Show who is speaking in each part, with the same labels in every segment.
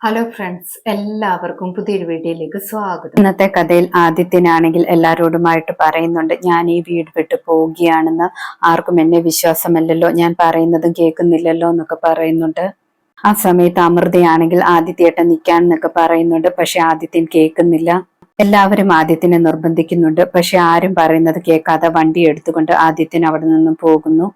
Speaker 1: Hello friends എല്ലാവർക്കും പുതിയൊരു വീഡിയോയിലേക്ക് സ്വാഗതം. ഇന്നത്തെ കഥയിൽ ആദിത്യനാണെങ്കിൽ എല്ലാവരോടുമായിട്ട് പറയുന്നുണ്ട് ഞാൻ ഈ വീട് വിട്ട് പോവുകയാണെന്ന്. ആർക്കും എന്നെ വിശ്വാസമല്ലല്ലോ. ഞാൻ പറയുന്നതും കേൾക്കുന്നില്ലല്ലോ എന്നൊക്കെ പറയുന്നുണ്ട്. ആ സമയത്ത് അമൃതയാണെങ്കിൽ ആദിത്യേട്ടൻ നിൽക്കാൻ എന്നൊക്കെ പറയുന്നുണ്ട് പക്ഷെ ആദിത്യൻ കേൾക്കുന്നില്ല. എല്ലാവരും ആദിത്യനെ നിർബന്ധിക്കുന്നുണ്ട് പക്ഷെ ആരും പറയുന്നത് കേൾക്കാതെ വണ്ടി എടുത്തുകൊണ്ട് ആദിത്യൻ അവിടെ നിന്നും പോകുന്നു.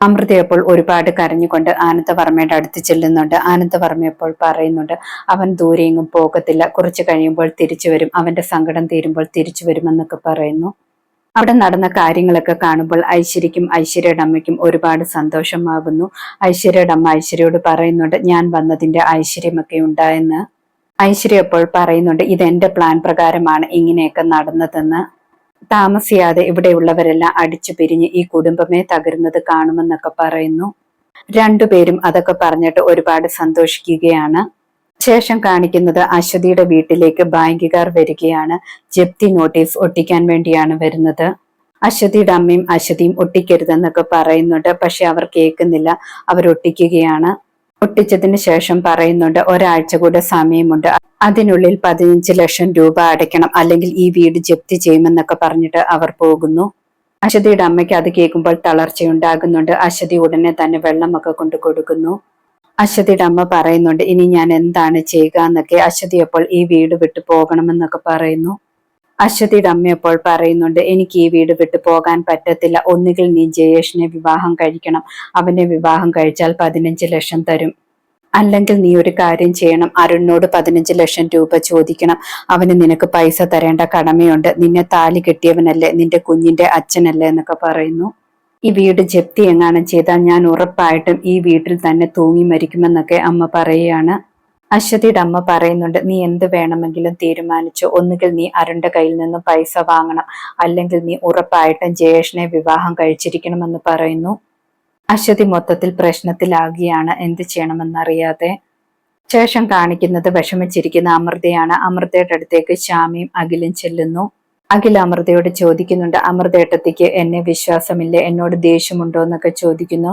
Speaker 1: അമൃതയപ്പോൾ ഒരുപാട് കരഞ്ഞുകൊണ്ട് ആനന്ദവർമ്മയുടെ അടുത്ത് ചെല്ലുന്നുണ്ട്. ആനന്ദവർമ്മയപ്പോൾ പറയുന്നുണ്ട് അവൻ ദൂരെയെങ്ങും പോകത്തില്ല. കുറച്ച് കഴിയുമ്പോൾ തിരിച്ചു വരും. അവന്റെ സങ്കടം തീരുമ്പോൾ തിരിച്ചു വരുമെന്നൊക്കെ പറയുന്നു. അവിടെ നടന്ന കാര്യങ്ങളൊക്കെ കാണുമ്പോൾ ഐശ്വര്യക്കും ഐശ്വര്യയുടെ അമ്മയ്ക്കും ഒരുപാട് സന്തോഷമാകുന്നു. ഐശ്വര്യയുടെ അമ്മ ഐശ്വര്യയോട് പറയുന്നുണ്ട് ഞാൻ വന്നതിന്റെ ഐശ്വര്യമൊക്കെ ഉണ്ടായെന്ന്. ഐശ്വര്യ അപ്പോൾ പറയുന്നുണ്ട് ഇത് പ്ലാൻ പ്രകാരമാണ് ഇങ്ങനെയൊക്കെ നടന്നതെന്ന്. താമസിയാതെ ഇവിടെയുള്ളവരെല്ലാം അടിച്ചു പിരിഞ്ഞ് ഈ കുടുംബമേ തകരുന്നത് കാണുമെന്നൊക്കെ പറയുന്നു. രണ്ടുപേരും അതൊക്കെ പറഞ്ഞിട്ട് ഒരുപാട് സന്തോഷിക്കുകയാണ്. ശേഷം കാണിക്കുന്നത് അശ്വതിയുടെ വീട്ടിലേക്ക് ബാങ്കുകാർ വരികയാണ്. ജപ്തി നോട്ടീസ് ഒട്ടിക്കാൻ വേണ്ടിയാണ് വരുന്നത്. അശ്വതിയുടെ അമ്മയും അശ്വതിയും ഒട്ടിക്കരുതെന്നൊക്കെ പറയുന്നുണ്ട്. പക്ഷെ അവർ കേൾക്കുന്നില്ല. അവർ ഒട്ടിക്കുകയാണ് ഒട്ടിച്ചതിന് ശേഷം പറയുന്നുണ്ട് ഒരാഴ്ച കൂടെ സമയമുണ്ട്. അതിനുള്ളിൽ പതിനഞ്ച് ലക്ഷം രൂപ അടയ്ക്കണം. അല്ലെങ്കിൽ ഈ വീട് ജപ്തി ചെയ്യുമെന്നൊക്കെ പറഞ്ഞിട്ട് അവർ പോകുന്നു. അശ്വതിയുടെ അമ്മയ്ക്ക് അത് കേൾക്കുമ്പോൾ തളർച്ചയുണ്ടാകുന്നുണ്ട്. അശ്വതി ഉടനെ തന്നെ വെള്ളമൊക്കെ കൊണ്ടു കൊടുക്കുന്നു. അശ്വതിയുടെ അമ്മ പറയുന്നുണ്ട് ഇനി ഞാൻ എന്താണ് ചെയ്യുക എന്നൊക്കെ. അശ്വതി അപ്പോൾ ഈ വീട് വിട്ടു പോകണമെന്നൊക്കെ പറയുന്നു. അശ്വതിയുടെ അമ്മയപ്പോൾ പറയുന്നുണ്ട് എനിക്ക് ഈ വീട് വിട്ടു പോകാൻ പറ്റത്തില്ല. ഒന്നുകിൽ നീ ജയേഷിനെ വിവാഹം കഴിക്കണം. അവനെ വിവാഹം കഴിച്ചാൽ പതിനഞ്ച് ലക്ഷം തരും. അല്ലെങ്കിൽ നീ ഒരു കാര്യം ചെയ്യണം. അരുണിനോട് പതിനഞ്ച് ലക്ഷം രൂപ ചോദിക്കണം. അവന് നിനക്ക് പൈസ തരേണ്ട കടമയുണ്ട്. നിന്നെ താലി കെട്ടിയവനല്ലേ നിന്റെ കുഞ്ഞിന്റെ അച്ഛനല്ലേ എന്നൊക്കെ പറയുന്നു. ഈ വീട് ജപ്തി എങ്ങാനും ചെയ്താൽ ഞാൻ ഉറപ്പായിട്ടും ഈ വീട്ടിൽ തന്നെ തൂങ്ങി മരിക്കുമെന്നൊക്കെ അമ്മ പറയുകയാണ്. അശ്വതിയുടെ അമ്മ പറയുന്നുണ്ട് നീ എന്ത് വേണമെങ്കിലും തീരുമാനിച്ചു. ഒന്നുകിൽ നീ അരുണിന്റെ കയ്യിൽ നിന്നും പൈസ വാങ്ങണം. അല്ലെങ്കിൽ നീ ഉറപ്പായിട്ടും ജയേഷിനെ വിവാഹം കഴിച്ചിരിക്കണമെന്ന് പറയുന്നു. അശ്വതി മൊത്തത്തിൽ പ്രശ്നത്തിലാകുകയാണ്. എന്ത് ചെയ്യണമെന്നറിയാതെ? ശേഷം കാണിക്കുന്നത് വിഷമിച്ചിരിക്കുന്ന അമൃതയാണ്. അമൃതയുടെ അടുത്തേക്ക് ശ്യാമിയും അഖിലും ചെല്ലുന്നു. അഖിൽ അമൃതയോട് ചോദിക്കുന്നുണ്ട് അമൃതേട്ടത്തിക്ക് എന്നെ വിശ്വാസമില്ല? എന്നോട് ദേഷ്യമുണ്ടോ? എന്നൊക്കെ ചോദിക്കുന്നു.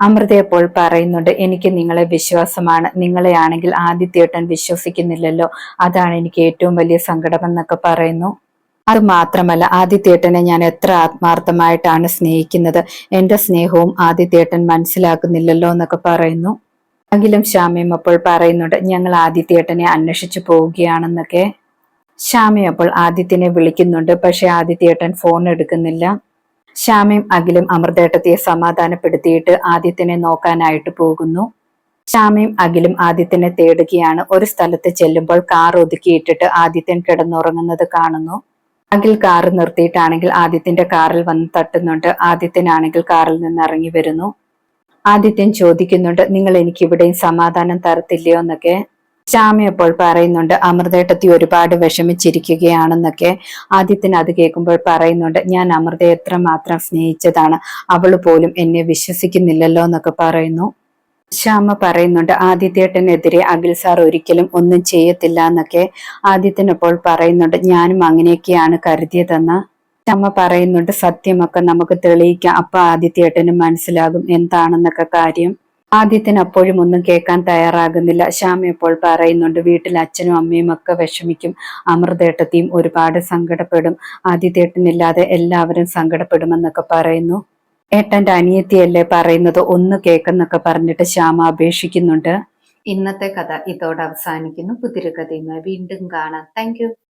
Speaker 1: അമൃത അപ്പോൾ പറയുന്നുണ്ട് എനിക്ക് നിങ്ങളെ വിശ്വാസമാണ്. നിങ്ങളെയാണെങ്കിൽ ആദിത്യേട്ടൻ വിശ്വസിക്കുന്നില്ലല്ലോ. അതാണ് എനിക്ക് ഏറ്റവും വലിയ സങ്കടമെന്നൊക്കെ പറയുന്നു. അത് മാത്രമല്ല ആദിത്യേട്ടനെ ഞാൻ എത്ര ആത്മാർത്ഥമായിട്ടാണ് സ്നേഹിക്കുന്നത്. എന്റെ സ്നേഹവും ആദിത്യേട്ടൻ മനസ്സിലാക്കുന്നില്ലല്ലോ എന്നൊക്കെ പറയുന്നു. എങ്കിലും ശ്യാമയും അപ്പോൾ പറയുന്നുണ്ട് ഞങ്ങൾ ആദിത്യേട്ടനെ അന്വേഷിച്ചു പോവുകയാണെന്നൊക്കെ. ശ്യാമയും അപ്പോൾ ആദിത്യനെ വിളിക്കുന്നുണ്ട് പക്ഷെ ആദിത്യേട്ടൻ ഫോൺ എടുക്കുന്നില്ല. ശ്യാമയും അഖിലും അമൃതേട്ടത്തെ സമാധാനപ്പെടുത്തിയിട്ട് ആദിത്യനെ നോക്കാനായിട്ട് പോകുന്നു. ശ്യാമയും അഖിലും ആദിത്യനെ തേടുകയാണ്. ഒരു സ്ഥലത്ത് ചെല്ലുമ്പോൾ കാർ ഒതുക്കിയിട്ടിട്ട് ആദിത്യൻ കിടന്നുറങ്ങുന്നത് കാണുന്നു. അഖിൽ കാർ നിർത്തിയിട്ടാണെങ്കിൽ ആദിത്യന്റെ കാറിൽ വന്ന് തട്ടുന്നുണ്ട്. ആദിത്യനാണെങ്കിൽ കാറിൽ നിന്ന് ഇറങ്ങി വരുന്നു. ആദിത്യൻ ചോദിക്കുന്നുണ്ട് നിങ്ങൾ എനിക്ക് ഇവിടെയും സമാധാനം തരത്തില്ലയോ? എന്നൊക്കെ. ശ്യാമി അപ്പോൾ പറയുന്നുണ്ട്. അമൃതേട്ടത്തി ഒരുപാട് വിഷമിച്ചിരിക്കുകയാണെന്നൊക്കെ ആദ്യത്തിന് അത് കേൾക്കുമ്പോൾ പറയുന്നുണ്ട്. ഞാൻ അമൃതയെ എത്രമാത്രം സ്നേഹിച്ചതാണ്. അവൾ പോലും എന്നെ വിശ്വസിക്കുന്നില്ലല്ലോ എന്നൊക്കെ പറയുന്നു. ശ്യാമ പറയുന്നുണ്ട് ആദിത്യേട്ടനെതിരെ അഖിൽ സാർ ഒരിക്കലും ഒന്നും ചെയ്യത്തില്ല എന്നൊക്കെ ആദിത്യനപ്പോൾ പറയുന്നുണ്ട്. ഞാനും അങ്ങനെയൊക്കെയാണ് കരുതിയതെന്ന് ശ്യാമ പറയുന്നുണ്ട്. സത്യമൊക്കെ നമുക്ക് തെളിയിക്കാം. അപ്പൊ ആദിത്യേട്ടനും മനസ്സിലാകും എന്താണെന്നൊക്കെ കാര്യം. ആദ്യത്തിന് അപ്പോഴും ഒന്നും കേൾക്കാൻ തയ്യാറാകുന്നില്ല. ശ്യാമ എപ്പോൾ പറയുന്നുണ്ട് വീട്ടിൽ അച്ഛനും അമ്മയും ഒക്കെ വിഷമിക്കും. അമൃതേട്ടത്തെയും ഒരുപാട് സങ്കടപ്പെടും. ആദിത്യേട്ടനില്ലാതെ എല്ലാവരും സങ്കടപ്പെടുമെന്നൊക്കെ പറയുന്നു. ഏട്ടന്റെ അനിയത്തിയല്ലേ പറയുന്നത്? ഒന്ന് കേൾക്കെന്നൊക്കെ പറഞ്ഞിട്ട് ശ്യാമ അപേക്ഷിക്കുന്നുണ്ട്. ഇന്നത്തെ കഥ ഇതോടെ അവസാനിക്കുന്നു. പുതിരി കഥയുമായി വീണ്ടും കാണാം. താങ്ക്